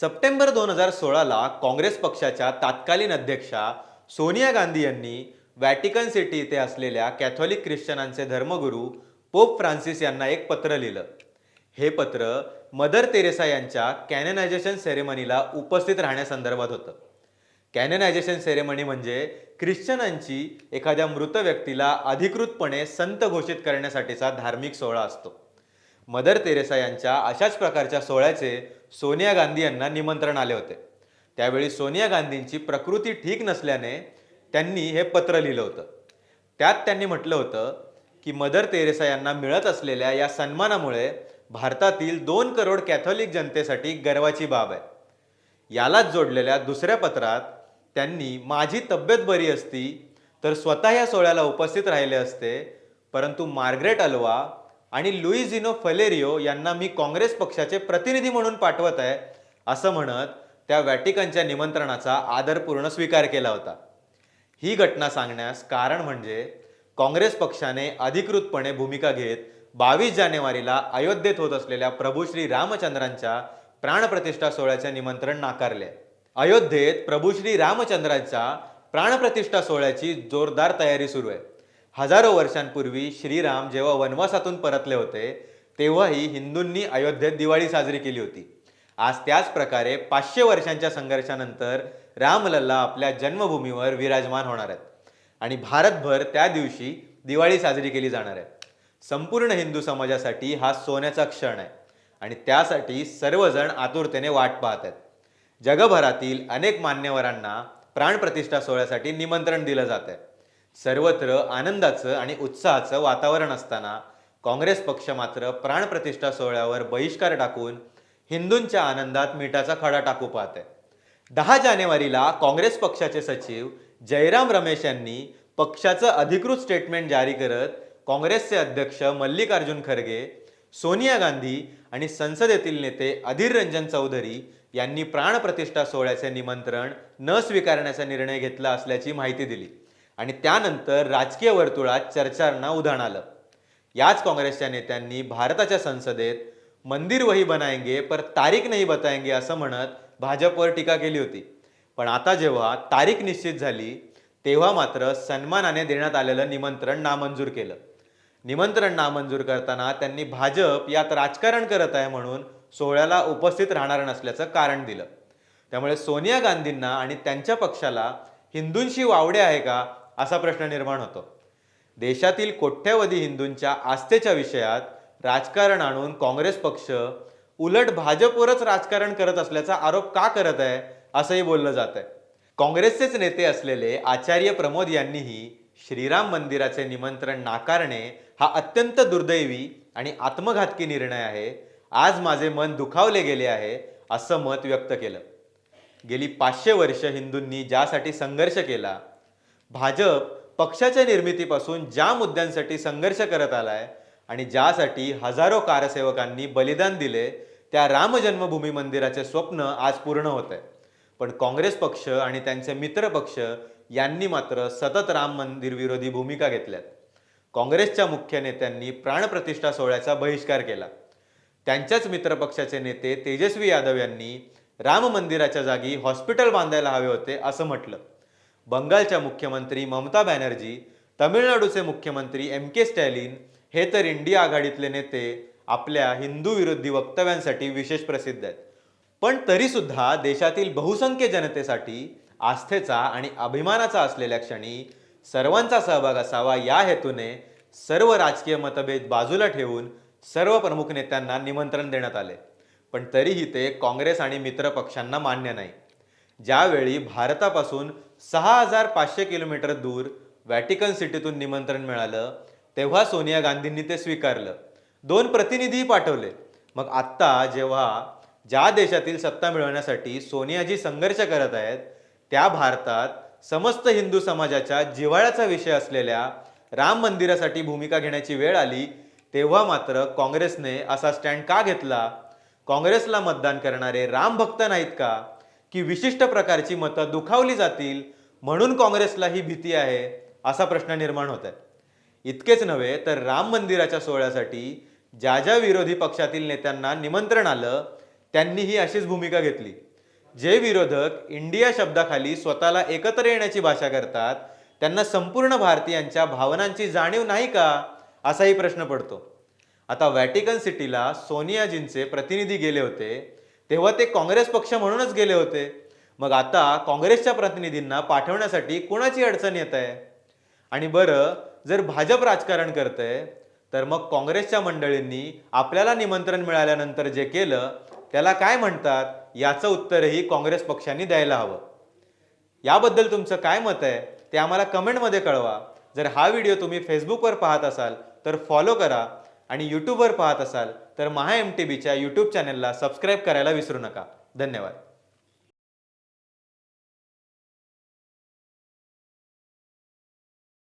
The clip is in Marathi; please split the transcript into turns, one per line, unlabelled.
सप्टेंबर दोन हजार सोळाला काँग्रेस पक्षाच्या तात्कालीन अध्यक्षा सोनिया गांधी यांनी व्हॅटिकन सिटी येथे असलेल्या कॅथॉलिक ख्रिश्चनांचे धर्मगुरू पोप फ्रान्सिस यांना एक पत्र लिहिलं. हे पत्र मदर तेरेसा यांच्या कॅननायझेशन सेरेमनीला उपस्थित राहण्यासंदर्भात होतं. कॅननायझेशन सेरेमनी म्हणजे ख्रिश्चनांची एखाद्या मृत व्यक्तीला अधिकृतपणे संत घोषित करण्यासाठीचा धार्मिक सोहळा असतो. मदर तेरेसा यांच्या अशाच प्रकारच्या सोहळ्याचे सोनिया गांधी यांना निमंत्रण आले होते. त्यावेळी सोनिया गांधींची प्रकृती ठीक नसल्याने त्यांनी हे पत्र लिहिलं होतं. त्यात त्यांनी म्हटलं होतं की मदर तेरेसा यांना मिळत असलेल्या या सन्मानामुळे भारतातील दोन करोड कॅथोलिक जनतेसाठी गर्वाची बाब आहे. यालाच जोडलेल्या दुसऱ्या पत्रात त्यांनी माझी तब्येत बरी असती तर स्वतः या सोहळ्याला उपस्थित राहिले असते परंतु मार्गरेट अल्वा आणि लुईझिनो फलेरिओ यांना मी काँग्रेस पक्षाचे प्रतिनिधी म्हणून पाठवत आहे असं म्हणत त्या व्हॅटिकनच्या निमंत्रणाचा आदरपूर्ण स्वीकार केला होता. ही घटना सांगण्यास कारण म्हणजे काँग्रेस पक्षाने अधिकृतपणे भूमिका घेत बावीस जानेवारीला अयोध्येत होत असलेल्या प्रभू श्री रामचंद्रांच्या प्राणप्रतिष्ठा सोहळ्याचे निमंत्रण नाकारले. अयोध्येत प्रभू श्री रामचंद्रांच्या प्राणप्रतिष्ठा सोहळ्याची जोरदार तयारी सुरू आहे. हजारो वर्षांपूर्वी श्रीराम जेव्हा वनवासातून परतले होते तेव्हाही हिंदूंनी अयोध्येत दिवाळी साजरी केली होती. आज त्याच प्रकारे पाचशे वर्षांच्या संघर्षानंतर रामलल्ला आपल्या जन्मभूमीवर विराजमान होणार आहेत. आणि भारतभर त्या दिवशी दिवाळी साजरी केली जाणार आहे. संपूर्ण हिंदू समाजासाठी हा सोन्याचा क्षण आहे. आणि त्यासाठी सर्वजण आतुरतेने वाट पाहत आहेत. जगभरातील अनेक मान्यवरांना प्राणप्रतिष्ठा सोहळ्यासाठी निमंत्रण दिलं जात आहे. सर्वत्र आनंदाचं आणि उत्साहाचं वातावरण असताना काँग्रेस पक्ष मात्र प्राणप्रतिष्ठा सोहळ्यावर बहिष्कार टाकून हिंदूंच्या आनंदात मिठाचा खडा टाकू पाहते दहा जानेवारीला काँग्रेस पक्षाचे सचिव जयराम रमेश यांनी पक्षाचं अधिकृत स्टेटमेंट जारी करत काँग्रेसचे अध्यक्ष मल्लिकार्जुन खरगे सोनिया गांधी आणि संसदेतील नेते अधीर रंजन चौधरी यांनी प्राणप्रतिष्ठा सोहळ्याचे निमंत्रण न स्वीकारण्याचा निर्णय घेतला असल्याची माहिती दिली. आणि त्यानंतर राजकीय वर्तुळात चर्चांना उधाण आलं. याच काँग्रेसच्या नेत्यांनी भारताच्या संसदेत मंदिर वही बनायंगे पर तारीख नाही बताएंगे असं म्हणत भाजपवर टीका केली होती. पण आता जेव्हा तारीख निश्चित झाली तेव्हा मात्र सन्मानाने देण्यात आलेलं निमंत्रण नामंजूर केलं. निमंत्रण नामंजूर करताना त्यांनी भाजप यात राजकारण करत आहे म्हणून सोहळ्याला उपस्थित राहणार नसल्याचं कारण दिलं. त्यामुळे सोनिया गांधींना आणि त्यांच्या पक्षाला हिंदूंशी वावडे आहे का असा प्रश्न निर्माण होतो. देशातील कोट्यवधी हिंदूंच्या आस्थेच्या विषयात राजकारण आणून काँग्रेस पक्ष उलट भाजपवरच राजकारण करत असल्याचा आरोप का करत आहे असंही बोललं जात आहे काँग्रेसचेच नेते असलेले आचार्य प्रमोद यांनीही श्रीराम मंदिराचे निमंत्रण नाकारणे हा अत्यंत दुर्दैवी आणि आत्मघातकी निर्णय आहे. आज माझे मन दुखावले गेले आहे असं मत व्यक्त केलं. गेली पाचशे वर्ष हिंदूंनी ज्यासाठी संघर्ष केला भाजप पक्षाच्या निर्मितीपासून ज्या मुद्द्यांसाठी संघर्ष करत आलाय आणि ज्यासाठी हजारो कारसेवकांनी बलिदान दिले त्या राम जन्मभूमी मंदिराचे स्वप्न आज पूर्ण होत आहे पण काँग्रेस पक्ष आणि त्यांचे मित्र पक्ष यांनी मात्र सतत राम मंदिर विरोधी भूमिका घेतल्यात. काँग्रेसच्या मुख्य नेत्यांनी प्राणप्रतिष्ठा सोहळ्याचा बहिष्कार केला. त्यांच्याच मित्रपक्षाचे नेते तेजस्वी यादव यांनी राम मंदिराच्या जागी हॉस्पिटल बांधायला हवे होते असं म्हटलं. बंगालच्या मुख्यमंत्री ममता बॅनर्जी तमिळनाडूचे मुख्यमंत्री एम के स्टॅलिन हे तर इंडिया आघाडीतले नेते आपल्या हिंदू विरोधी वक्तव्यांसाठी विशेष प्रसिद्ध आहेत. पण तरीसुद्धा देशातील बहुसंख्य जनतेसाठी आस्थेचा आणि अभिमानाचा असलेल्या क्षणी सर्वांचा सहभाग असावा या हेतूने सर्व राजकीय मतभेद बाजूला ठेवून सर्व प्रमुख नेत्यांना निमंत्रण देण्यात आले. पण तरीही ते काँग्रेस आणि मित्र पक्षांना मान्य नाही. ज्यावेळी भारतापासून सहा हजार पाचशे किलोमीटर दूर व्हॅटिकन सिटीतून निमंत्रण मिळालं. तेव्हा सोनिया गांधींनी ते स्वीकारलं. दोन प्रतिनिधीही पाठवले. मग आत्ता जेव्हा ज्या देशातील सत्ता मिळवण्यासाठी सोनियाजी संघर्ष करत आहेत त्या भारतात समस्त हिंदू समाजाच्या जिव्हाळ्याचा विषय असलेल्या राम मंदिरासाठी भूमिका घेण्याची वेळ आली तेव्हा मात्र काँग्रेसने असा स्टँड का घेतला? काँग्रेसला मतदान करणारे राम भक्त नाहीत का? की विशिष्ट प्रकारची मतं दुखावली जातील म्हणून काँग्रेसला ही भीती आहे असा प्रश्न निर्माण होत आहे. इतकेच नव्हे तर राम मंदिराच्या सोहळ्यासाठी ज्या ज्या विरोधी पक्षातील नेत्यांना निमंत्रण आलं त्यांनी ही अशीच भूमिका घेतली. जे विरोधक इंडिया शब्दाखाली स्वतःला एकत्र येण्याची भाषा करतात त्यांना संपूर्ण भारतीयांच्या भावनांची जाणीव नाही का असाही प्रश्न पडतो. आता व्हॅटिकन सिटीला सोनियाजींचे प्रतिनिधी गेले होते तेव्हा ते काँग्रेस पक्ष म्हणूनच गेले होते. मग आता काँग्रेसच्या प्रतिनिधींना पाठवण्यासाठी कुणाची अडचण येत आहे? आणि बरं जर भाजप राजकारण करतंय तर मग काँग्रेसच्या मंडळींनी आपल्याला निमंत्रण मिळाल्यानंतर जे केलं त्याला काय म्हणतात? याचं उत्तरही काँग्रेस पक्षांनी द्यायला हवं. याबद्दल तुमचं काय मत आहे? ते आम्हाला कमेंटमध्ये कळवा. जर हा व्हिडिओ तुम्ही फेसबुकवर पाहत असाल तर फॉलो करा. आणि यूट्यूबवर पाहत असाल तर महा एम टी बीच्या यूट्यूब चॅनलला सबस्क्राईब करायला विसरू नका. धन्यवाद.